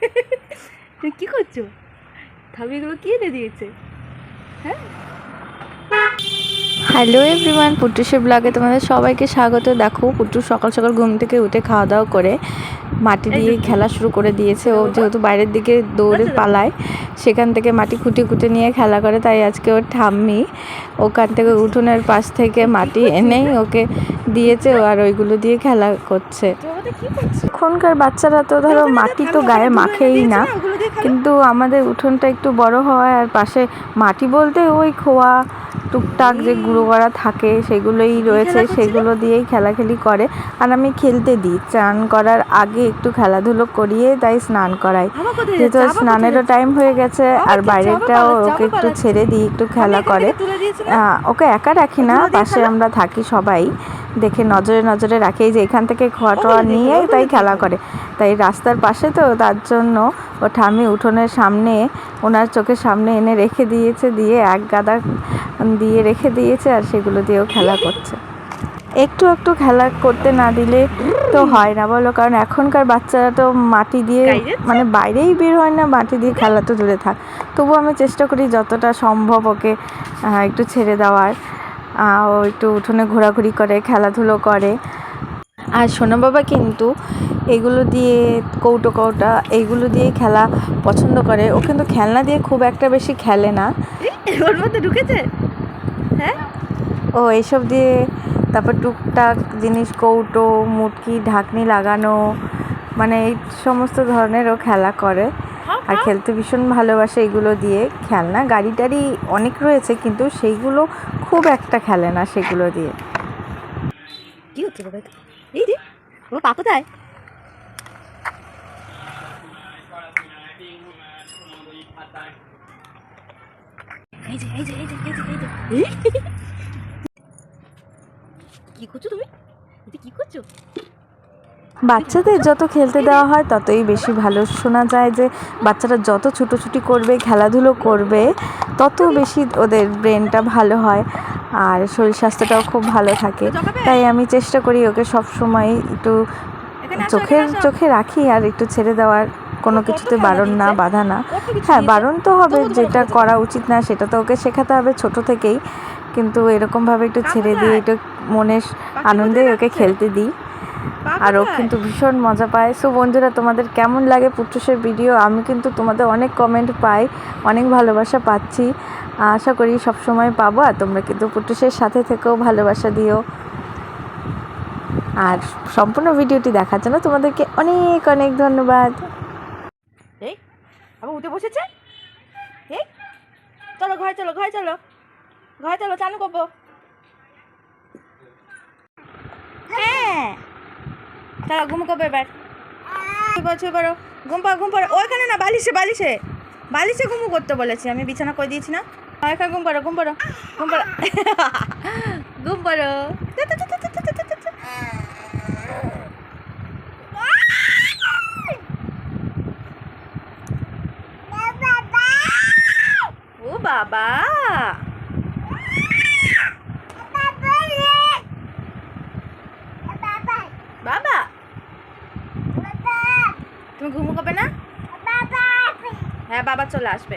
তুমি কী করছ? থামিগুলো কী এনে দিয়েছে? হ্যাঁ? হ্যালো এভরিওয়ান পুটুসের ব্লগে তোমাদের সবাইকে স্বাগত। দেখো পুটু সকাল সকাল ঘুম থেকে উঠে খাওয়া দাওয়া করে মাটি দিয়ে খেলা শুরু করে দিয়েছে। ও যেহেতু বাইরের দিকে দৌড়ে পালায় সেখান থেকে মাটি খুঁটে খুঁটে নিয়ে খেলা করে তাই আজকে ওর ঠাম্মি ওখান থেকে উঠোনের পাশ থেকে মাটি এনেই ওকে দিয়েছে ও আর ওইগুলো দিয়ে খেলা করছে। এখনকার বাচ্চারা তো ধরো মাটি তো গায়ে মাখেই না। কিন্তু আমাদের উঠোনটা একটু বড় হওয়ায় আর পাশে মাটি বলতে ওই খোয়া টুকটাক যে গুঁড়ো করা থাকে সেগুলোই রয়েছে সেগুলো দিয়েই খেলাখেলি করে। আর আমি খেলতে দিই স্নান করার আগে একটু খেলাধুলো করিয়ে তাই স্নান করাই। যেহেতু স্নানেরও টাইম হয়ে গেছে আর বাইরেটাও ওকে একটু ছেড়ে দিই একটু খেলা করে। ওকে একা রাখি না পাশে আমরা থাকি সবাই। দেখে নজরে নজরে রাখি এই যে এখান থেকে খোয়া টোয়া নিয়ে তাই খেলা করে। তাই রাস্তার পাশে তো তার জন্য ও ঠামি উঠোনের সামনে ওনার চোখের সামনে এনে রেখে দিয়েছে দিয়ে এক গাদা দিয়ে রেখে দিয়েছে আর সেগুলো দিয়েও খেলা করছে। একটু একটু খেলা করতে না দিলে তো হয় না বলো কারণ এখনকার বাচ্চারা তো মাটি দিয়ে মানে বাইরেই বের হয় না মাটি দিয়ে খেলা তো দূরে থাক। তবু আমি চেষ্টা করি যতটা সম্ভব ওকে একটু ছেড়ে দেওয়ার ও একটু উঠোনে ঘোরাঘুরি করে খেলাধুলো করে। আর সোনা বাবা কিন্তু এগুলো দিয়ে কৌটো কৌটা এইগুলো দিয়ে খেলা পছন্দ করে। ও কিন্তু খেলনা দিয়ে খুব একটা বেশি খেলে না। ওর মধ্যে ঢুকেছে? হ্যাঁ? ও এইসব দিয়ে তারপর টুকটাক জিনিস কৌটো মুটকি ঢাকনি লাগানো মানে এই সমস্ত ধরনেরও খেলা করে। আর খেলতে ভীষণ ভালোবাসে এগুলো দিয়ে খেলনা। গাড়ি টাড়ি অনেক রয়েছে কিন্তু সেইগুলো খুব একটা খেলে না সেগুলো দিয়ে। কি হচ্ছে বাবা পা কোথায়? এই যে এই যে এই যে এই যে এই যে। কি করছ তুমি? এটা কি করছ? বাচ্চাদের যত খেলতে দেওয়া হয় ততই বেশি ভালো। শোনা যায় যে বাচ্চারা যত ছুটোছুটি করবে খেলাধুলো করবে তত বেশি ওদের ব্রেনটা ভালো হয় আর শরীর স্বাস্থ্যটাও খুব ভালো থাকে। তাই আমি চেষ্টা করি ওকে সব সময় একটু চোখের চোখে রাখি আর একটু ছেড়ে দেওয়ার কোনো কিছুতে বারণ না? বাধা না। হ্যাঁ বারণ তো হবে, যেটা করা উচিত না, সেটা তো ওকে শেখাতে হবে ছোট থেকেই। কিন্তু এরকমভাবে একটু ছেড়ে দিয়ে একটু মনের আনন্দে ওকে খেলতে দিই। পা আর ও কিন্তু ভীষণ মজা পায়। সো বন্ধুরা, তোমাদের কেমন লাগে পুট্টুসের ভিডিও? আমি কিন্তু তোমাদের অনেক কমেন্ট পাই, অনেক ভালোবাসা পাচ্ছি। আশা করি সব সময় পাবো, আর তোমরা কিন্তু পুট্টুসের সাথে থেকেও ভালোবাসা দিও। আর সম্পূর্ণ ভিডিওটি দেখার জন্য তোমাদেরকে অনেক অনেক ধন্যবাদ। আবার উঠে বসেছে? এই চলো ঘরে চলো ঘরে চলো। ঘরে চলো চালু করব। হ্যাঁ। চলো ঘুম করব এবার। পড়ো, শুয়ে ঘুম পাড়ো ঘুম পাড়ো ওইখানে না বালিশে বালিশে। বালিশে ঘুমু করতে বলেছি। আমি বিছানা করে দিয়েছি না। এখানে ঘুম পাড়ো ঘুম পাড়ো ঘুম পাড়ো ঘুম পাড়ো বাবা। বাবা। তুমি ঘুমো কবে না? হ্যাঁ বাবা চলে আসবে।